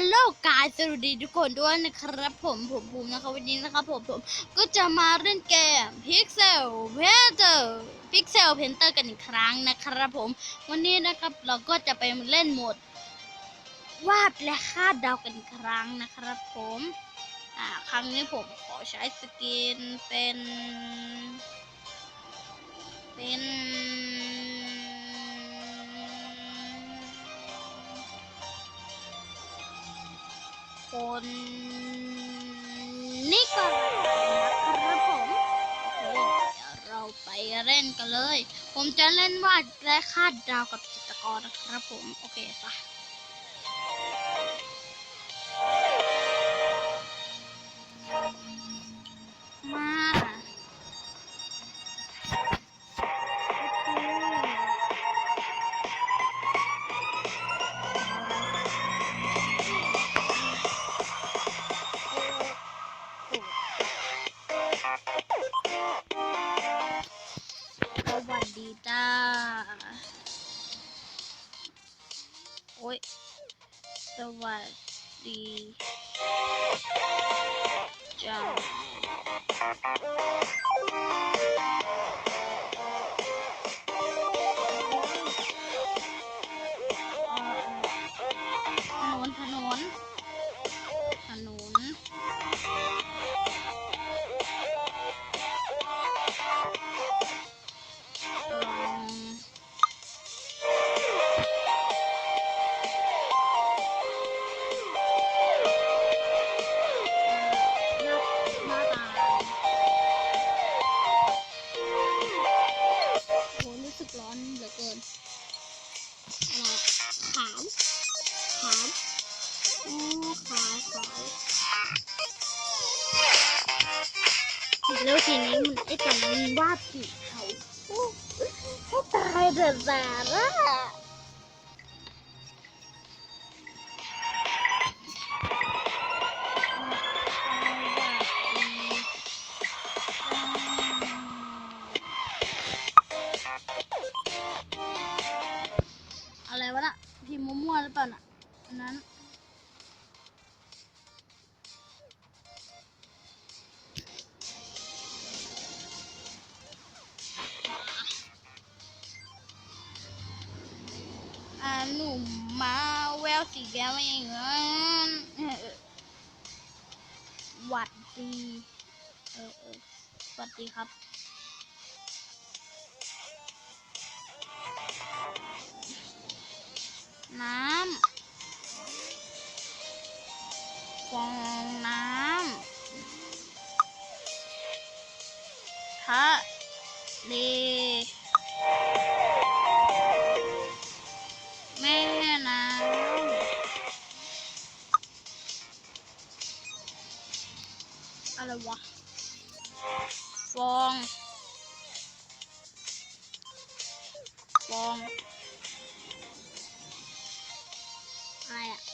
ลโลกายสวัสดีทุกคนด้วยนะครับผมผมภูมินะครับวันนี้นะครับผมผมก็จะมาเล่นเกม Pixel Painter Pixel Painter กันอีกครั้งนะครับผม วันนี้นะครับเราก็จะไปเล่นโหมด วาดและคาดเดากันอีกครั้งนะครับผมอ่าครั้งนี้ผมขอใช้สกินเป็น เป็น คนนี่ก่อนนะครับผมโอเคเดี๋ยวเราไปเล่นกันเลย ผมจะเล่นวาดและคาดดาวกับจิตรกรนะครับผม โอเคปะ โอ้ยสวัสดีจ้า ต ววสีแก้วเองเอิ้นเอหวัดดี เออเออสวัสดีครับ อะไรวะ ฟอง ฟอง อะไรอะ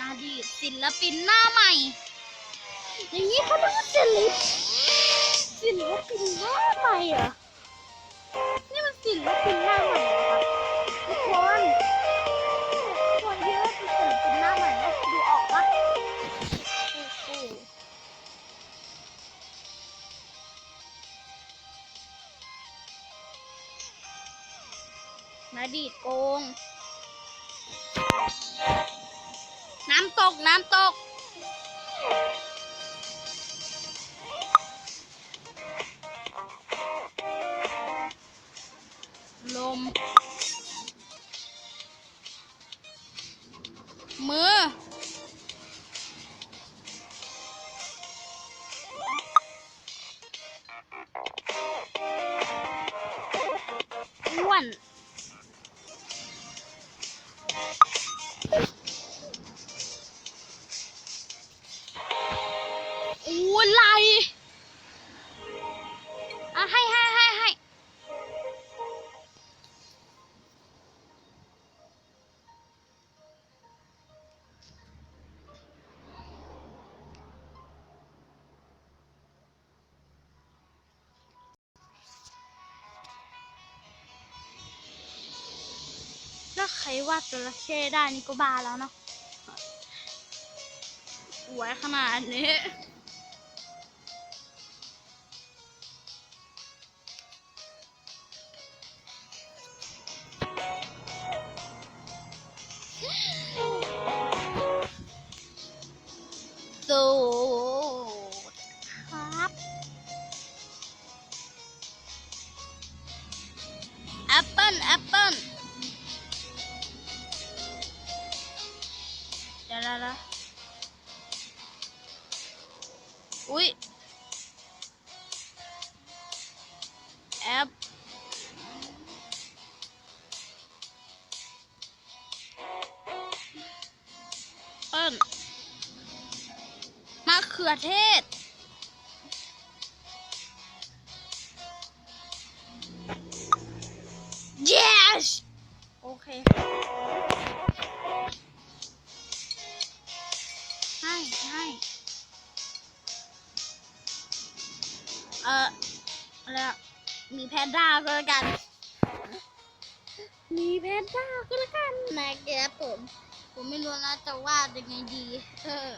นาดีตศิลปินหน้าใหม่ อย่างนี้เขาเรียกว่าศิลปศิลปินหน้าใหม่เหรอ นี่มันศิลปินหน้าใหม่เหรอครับทุกคนทุกคนคิดว่าเป็นศิลปินหน้าใหม่ไหมดูออกปะโอ้โหนาดีดโกง น้ำตก น้ำตก ลม มือ อะไรอะให้ให้ให้ให้ถ้าใครวาดจระเข้ได้นี่ก็บาแล้วเนาะสวยขนาดนี้ อุ้ยแอปเปิ้ลมะเขือเทศ จ้าก็แล้วกันนะครับผม ผมไม่รู้นะจะวาดยังไงดีเออ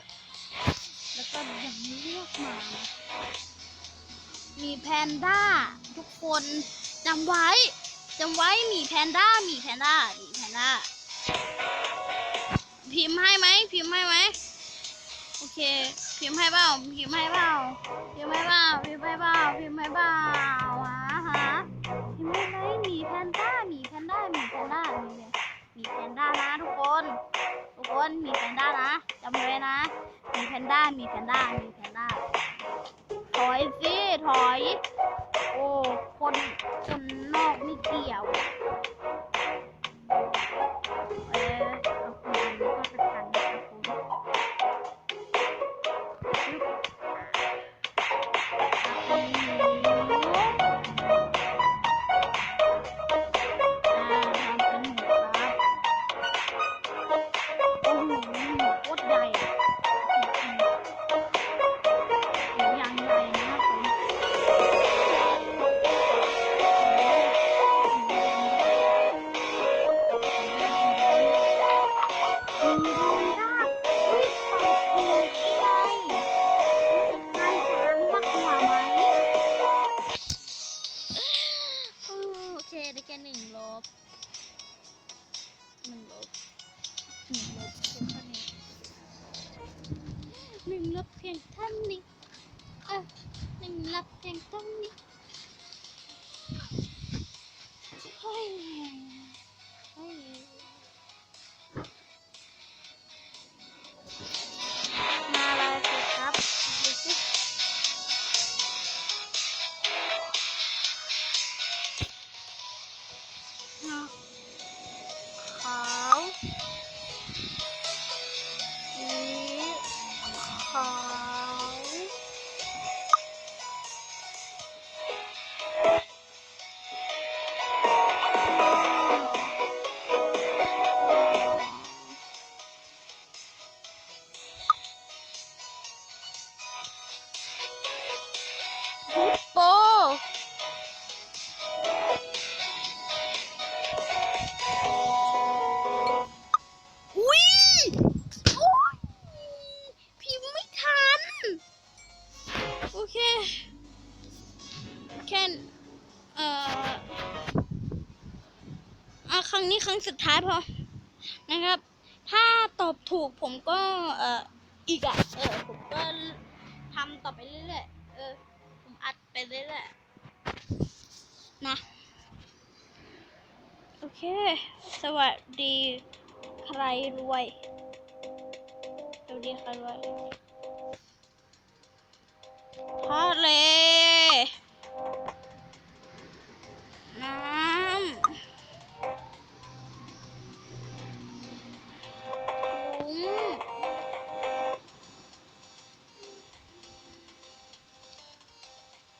แล้วก็ยังไม่เลือกมา มีแพนด้า ทุกคนจำไว้จำไว้มีแพนด้ามีแพนด้ามีแพนด้า พิมพ์ให้ไหมพิมพ์ให้ไหมโอเค พิมพ์ให้เปล่าพิมพ์ให้เปล่าพิมพ์ให้เปล่าพิมพ์ให้เปล่าพิมพ์ให้เปล่า รู้ไหมมีแพนด้ามีแพนด้ามีแพนด้ามีมีแพนด้านะทุกคน ทุกคนมีแพนด้านะจำไว้นะมีแพนด้ามีแพนด้ามีแพนด้าถอยสิถอย โอ้คนคน ครั้งนี้ครั้งสุดท้ายพอ นะครับ ถ้าตอบถูกผมก็ เอ่อ อีกอะเออ ผมก็ทำต่อไปเรื่อยๆ เออ ผมอัดไปเรื่อยๆ นะ โอเค สวัสดี ใครรวย สวัสดีใค่ะด้วยทะเลน้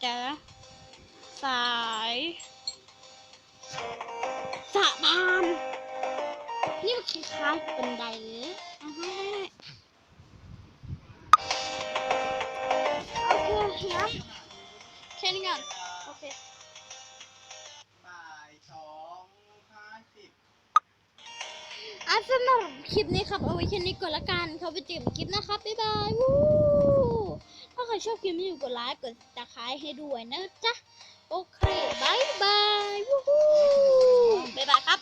เดี๋ยวนะสายสะพานนี่มันคล้ายๆเป็นไดเลยอ่าฮะโอเคนะแค่นี้ก่อนโอเคบ่ายสองห้าสิบอะสำหรับคลิปนี้ครับ เอาไว้แค่นี้ก่อนละกันเขาไปเจอกันคลิปนะครับ บ๊ายบายวู้ถ้าใครชอบคลิปนี้กดไลค์กดตะไคร้ให้ด้วยนะจ๊ะ โอเคบายบายวู้ฮู้บายบายครับ